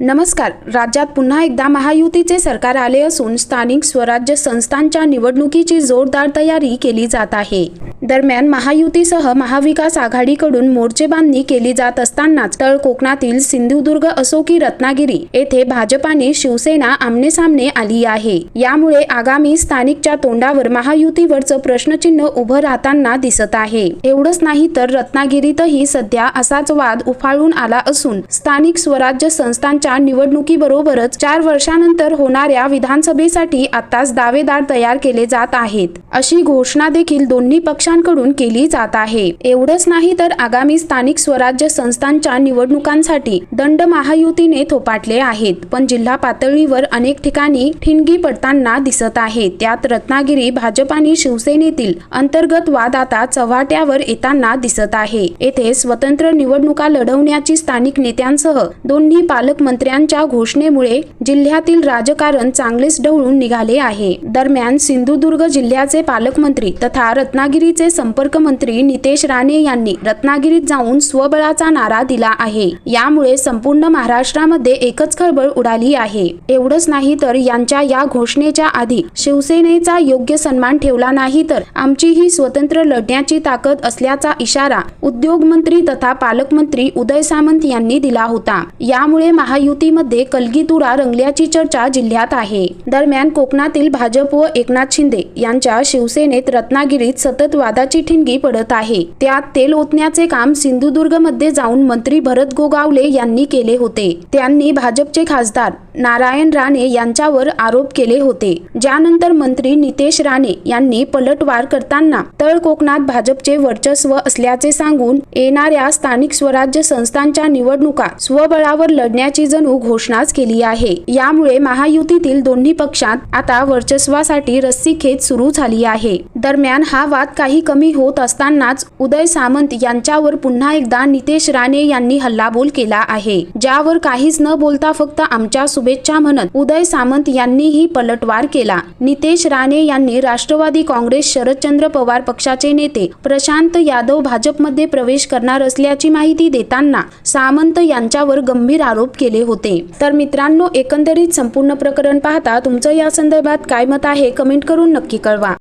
नमस्कार. राज्यात पुन्हा एकदा महायुतीचे सरकार आले असून स्थानिक स्वराज्य संस्थांच्या निवडणुकीची जोरदार तयारी केली जात आहे. दरम्यान महायुतीसह महाविकास आघाडीकडून मोर्चेबांधणी केली जात असतानाच तळ कोकणातील सिंधुदुर्ग असो की रत्नागिरी येथे भाजपाने शिवसेना आमनेसामने आली आहे. यामुळे आगामी स्थानिकच्या तोंडावर महायुतीवरचं प्रश्नचिन्ह उभं राहताना दिसत आहे. एवढंच नाही तर रत्नागिरीतही सध्या असाच वाद उफाळून आला असून स्थानिक स्वराज्य संस्थांच्या निवडणुकीबरोबरच चार वर्षानंतर होणाऱ्या विधानसभेसाठी आताच दावेदार तयार केले जात आहेत. अशी घोषणा देखील दोन्ही संस्थांकडून केली जात आहे. एवढंच नाही तर आगामी स्थानिक स्वराज्य संस्थांच्या निवडणुकांसाठी दंड महायुतीने थोपाटले आहेत. पण जिल्हा पातळीवर अनेक ठिकाणी ठिणगी पडताना दिसत आहे. त्यात रत्नागिरी भाजप आणि शिवसेनेतील अंतर्गत वाद आता चव्हाट्यावर येताना दिसत आहे. येथे स्वतंत्र निवडणुका लढवण्याची स्थानिक नेत्यांसह दोन्ही पालकमंत्र्यांच्या घोषणेमुळे जिल्ह्यातील राजकारण चांगलेच ढवळून निघाले आहे. दरम्यान सिंधुदुर्ग जिल्ह्याचे पालकमंत्री तथा रत्नागिरीचे संपर्क मंत्री नितेश राणे यांनी रत्नागिरीत जाऊन स्वबळाचा नारा दिला आहे. यामुळे संपूर्ण महाराष्ट्रामध्ये एकच खळबळ उडाली आहे. एवढंच नाही तर यांच्या या घोषणेच्या आधी शिवसेनेचा योग्य सन्मान ठेवला नाही तर आमची ही स्वतंत्र लढण्याची ताकद असल्याचा इशारा उद्योग मंत्री तथा पालकमंत्री उदय सामंत यांनी दिला होता. यामुळे महायुतीमध्ये कलगीतुरा रंगल्याची चर्चा जिल्ह्यात आहे. दरम्यान कोकणातील भाजप व एकनाथ शिंदे यांच्या शिवसेनेत रत्नागिरीत सतत वादाची ठिणगी पडत आहे. त्यात तेल ओतण्याचे काम सिंधुदुर्गमध्ये जाऊन मंत्री भरत गोगावले यांनी केले होते. त्यांनी भाजपचे खासदार नारायण राणे यांच्यावर आरोप केले होते. ज्यानंतर मंत्री नितेश राणे यांनी पलटवार करताना तळ कोकणात भाजपचे वर्चस्व असल्याचे सांगून येणाऱ्या स्थानिक स्वराज्य संस्थांच्या निवडणुका स्वबळावर लढण्याची जणू घोषणाच केली आहे. यामुळे महायुतीतील दोन्ही पक्षात आता वर्चस्वासाठी रस्सीखेच सुरू झाली आहे. दरम्यान हा वाद काही कमी होत असतानाच उदय सामंत यांच्यावर पुन्हा एकदा नितेश राणे यांनी हल्लाबोल केला आहे. ज्यावर काहीच न बोलता फक्त आमच्या शुभेच्छा म्हणत उदय सामंत यांनीही पलटवार केला. नितेश राणे यांनी राष्ट्रवादी काँग्रेस शरदचंद्र पवार पक्षाचे नेते प्रशांत यादव भाजपमध्ये प्रवेश करणार असल्याची माहिती देताना सामंत यांच्यावर गंभीर आरोप केले होते. तर मित्रांनो एकंदरीत संपूर्ण प्रकरण पाहता तुमचं या संदर्भात काय मत आहे कमेंट करून नक्की कळवा.